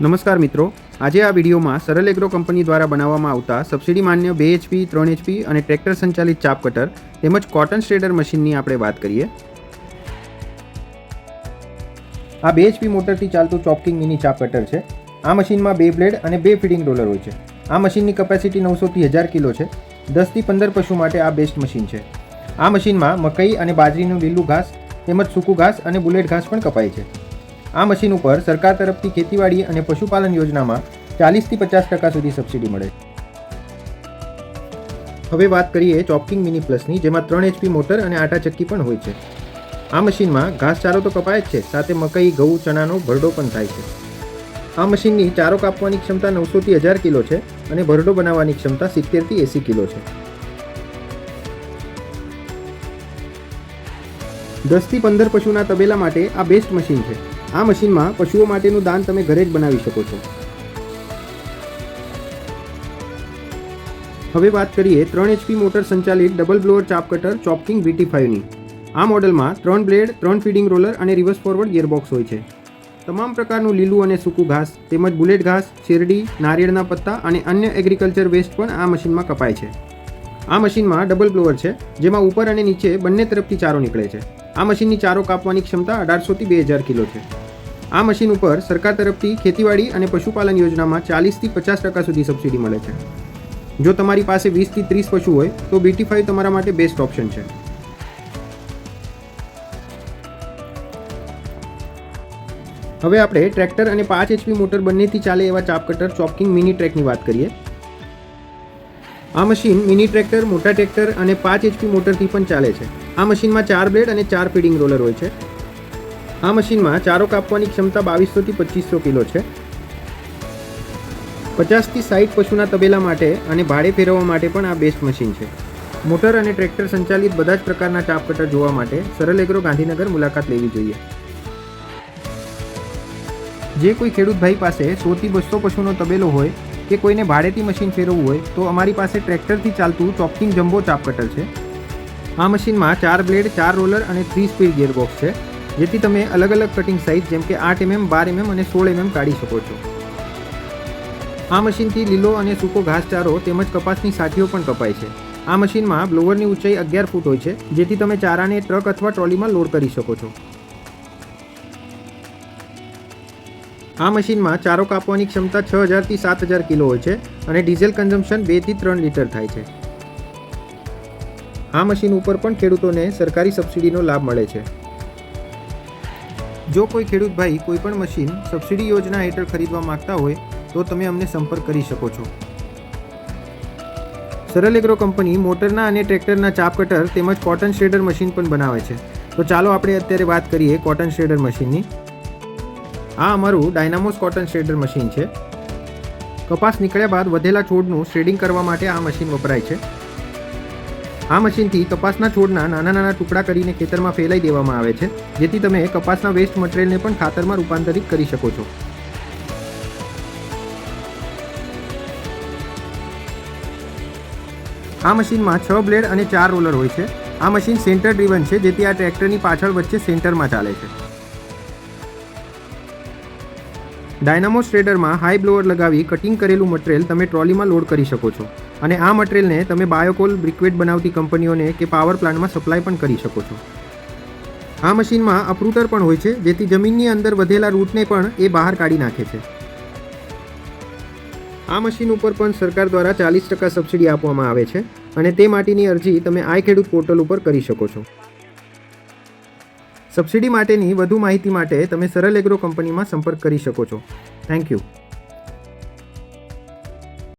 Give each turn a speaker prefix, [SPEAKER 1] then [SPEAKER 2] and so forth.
[SPEAKER 1] નમસ્કાર મિત્રો. આજે આ વિડીયોમાં સરલ એગ્રો કંપની દ્વારા બનાવવામાં આવતા સબસિડી માન્ય બે એચપી ત્રણ એચપી અને ટ્રેક્ટર સંચાલિત ચાપ કટર તેમજ કોટન સ્ટ્રેડર મશીનની આપણે વાત કરીએ. આ બે એચપી મોટરથી ચાલતું ચોપકિંગ મિની ચાપ કટર છે. આ મશીનમાં બે બ્લેડ અને બે ફીડિંગ રોલર હોય છે. આ મશીનની કેપેસિટી નવસોથી હજાર કિલો છે. દસથી પંદર પશુ માટે આ બેસ્ટ મશીન છે. આ મશીનમાં મકઈ અને બાજરીનું લીલું ઘાસ તેમજ સૂકું ઘાસ અને બુલેટ ઘાસ પણ કપાય છે. આ મશીન ઉપર સરકાર તરફથી ખેતીવાડી અને પશુપાલન યોજનામાં ચાલીસથી પચાસ ટકા સુધી સબસિડી મળે. હવે વાત કરીએ ચોપકિંગ મિની પ્લસની, જેમાં ત્રણ એચપી મોટર અને આટા ચક્કી પણ હોય છે. આ મશીનમાં ઘાસચારો તો કપાય જ છે, સાથે મકઈ, ઘઉં, ચણાનો ભરડો પણ થાય છે. આ મશીનની ચારો કાપવાની ક્ષમતા નવસોથી હજાર કિલો છે અને ભરડો બનાવવાની ક્ષમતા સિત્તેરથી એંસી કિલો છે. દસથી પંદર પશુના તબેલા માટે આ બેસ્ટ મશીન છે. આ મશીનમાં પશુઓ માટેનું દાન તમે ઘરે જ બનાવી શકો છો. હવે વાત કરીએ ત્રણ એચપી મોટર સંચાલિત double blower chaff cutter Chopking VT ફાઇવની આ મોડલમાં ત્રણ બ્લેડ, ત્રણ ફીડિંગ રોલર અને રિવર્સ ફોરવર્ડ ગિયરબોક્સ હોય છે. તમામ પ્રકારનું લીલું અને સૂકું ઘાસ, તેમજ બુલેટ ઘાસ, શેરડી, નારિયેળના પત્તા અને અન્ય એગ્રીકલ્ચર વેસ્ટ પણ આ મશીનમાં કપાય છે. આ મશીનમાં ડબલ બ્લોઅર છે, જેમાં ઉપર અને નીચે બંને તરફથી ચારો નીકળે છે. આ મશીનની ચારો કાપવાની ક્ષમતા અઢારસોથી બે હજાર કિલો છે. આ મશીન ઉપર સરકાર તરફથી ખેતીવાડી અને પશુપાલન યોજનામાં ચાલીસથી પચાસ ટકા સુધી સબસિડી મળે છે. જો તમારી પાસે વીસથી ત્રીસ પશુ હોય, તો બીટી ફાઈવ તમારા માટે બેસ્ટ ઓપ્શન છે. હવે આપણે ટ્રેક્ટર અને પાંચ એચપી મોટર બંનેથી ચાલે એવા ચાપ કટર ચોપકિંગ મિની ટ્રેકની વાત કરીએ. આ મશીન મિની ટ્રેક્ટર, મોટા ટ્રેક્ટર અને પાંચ એચપી મોટરથી પણ ચાલે છે. આ મશીનમાં ચાર બ્લેડ અને ચાર ફીડિંગ રોલર હોય છે. આ મશીનમાં ચારો કાપવાની ક્ષમતા બાવીસોથી પચીસો કિલો છે. પચાસથી સાઠ પશુના તબેલા માટે અને ભાડે ફેરવવા માટે પણ આ બેસ્ટ મશીન છે. મોટર અને ટ્રેક્ટર સંચાલિત બધા જ પ્રકારના ચાપ કટર જોવા માટે સરળ એગ્રો ગાંધીનગર મુલાકાત લેવી જોઈએ. જે કોઈ ખેડૂત ભાઈ પાસે સોથી બસો પશુનો તબેલો હોય કે કોઈને ભાડેથી મશીન ફેરવવું હોય તો અમારી પાસે ટ્રેક્ટરથી ચાલતું ચોપકિંગ જમ્બો ચાપ કટર છે. આ મશીનમાં ચાર બ્લેડ, ચાર રોલર અને થ્રી સ્પીડ ગિયરબોક્સ છે, જેથી તમે અલગ અલગ કટિંગ સાઇઝ, જેમ કે આઠ એમએમ, બાર એમએમ અને સોળ એમએમ કાઢી શકો છો. આ મશીનથી લીલો અને સૂકો ઘાસચારો તેમજ કપાસની સાઠીઓ પણ કપાય છે. આ મશીનમાં બ્લોવરની ઊંચાઈ અગિયાર ફૂટ હોય છે, જેથી તમે ચારાને ટ્રક અથવા ટ્રોલીમાં લોડ કરી શકો છો. આ મશીનમાં ચારો કાપવાની ક્ષમતા છ હજારથી સાત હજાર કિલો હોય છે અને ડીઝલ કન્ઝમ્પશન બેથી ત્રણ લીટર થાય છે. આ મશીન ઉપર પણ ખેડૂતોને સરકારી સબસિડીનો લાભ મળે છે. જો કોઈ ખેડૂત ભાઈ કોઈપણ મશીન સબસિડી યોજના હેઠળ ખરીદવા માંગતા હોય, તો તમે અમને સંપર્ક કરી શકો છો. સરળ એગ્રો કંપની મોટરના અને ટ્રેક્ટરના ચાપ કટર તેમજ કોટન શ્રેડર મશીન પણ બનાવે છે. તો ચાલો આપણે અત્યારે વાત કરીએ કોટન શ્રેડર મશીનની. આ અમારું ડાયનામોસ કોટન શ્રેડર મશીન છે. કપાસ નીકળ્યા બાદ વધેલા છોડનું શ્રેડિંગ કરવા માટે આ મશીન વપરાય છે. આ મશીનથી કપાસના છોડના નાના નાના ટુકડા કરીને ખેતરમાં ફેલાઈ દેવામાં આવે છે, જેથી તમે કપાસના વેસ્ટ મટીરિયલને પણ ખાતરમાં રૂપાંતરિત કરી શકો છો. આ મશીનમાં છ બ્લેડ અને ચાર રોલર હોય છે. આ મશીન સેન્ટર ડ્રીવન છે, જેથી આ ટ્રેક્ટરની પાછળ વચ્ચે સેન્ટરમાં ચાલે છે. ડાયનામો સ્ટ્રેડરમાં હાઈ બ્લોઅર લગાવી કટિંગ કરેલું મટીરિયલ તમે ટ્રોલીમાં લોડ કરી શકો છો. અને આ મટીરિયલને તમે બાયોકોલ બ્રિક્વેટ બનાવતી કંપનીઓને કે પાવર પ્લાન્ટમાં સપ્લાય પણ કરી શકો છો. આ મશીનમાં અપરૂટર પણ હોય છે, જેથી જમીનની અંદર વધેલા રૂટને પણ એ બહાર કાઢી નાખે છે. આ મશીન ઉપર પણ સરકાર દ્વારા ચાલીસ ટકા સબસિડી આપવામાં આવે છે અને તે માટેની અરજી તમે આઈ ખેડૂત પોર્ટલ ઉપર કરી શકો છો. સબસિડી માટેની વધુ માહિતી માટે તમે સરળ એગ્રો કંપનીમાં સંપર્ક કરી શકો છો. Thank you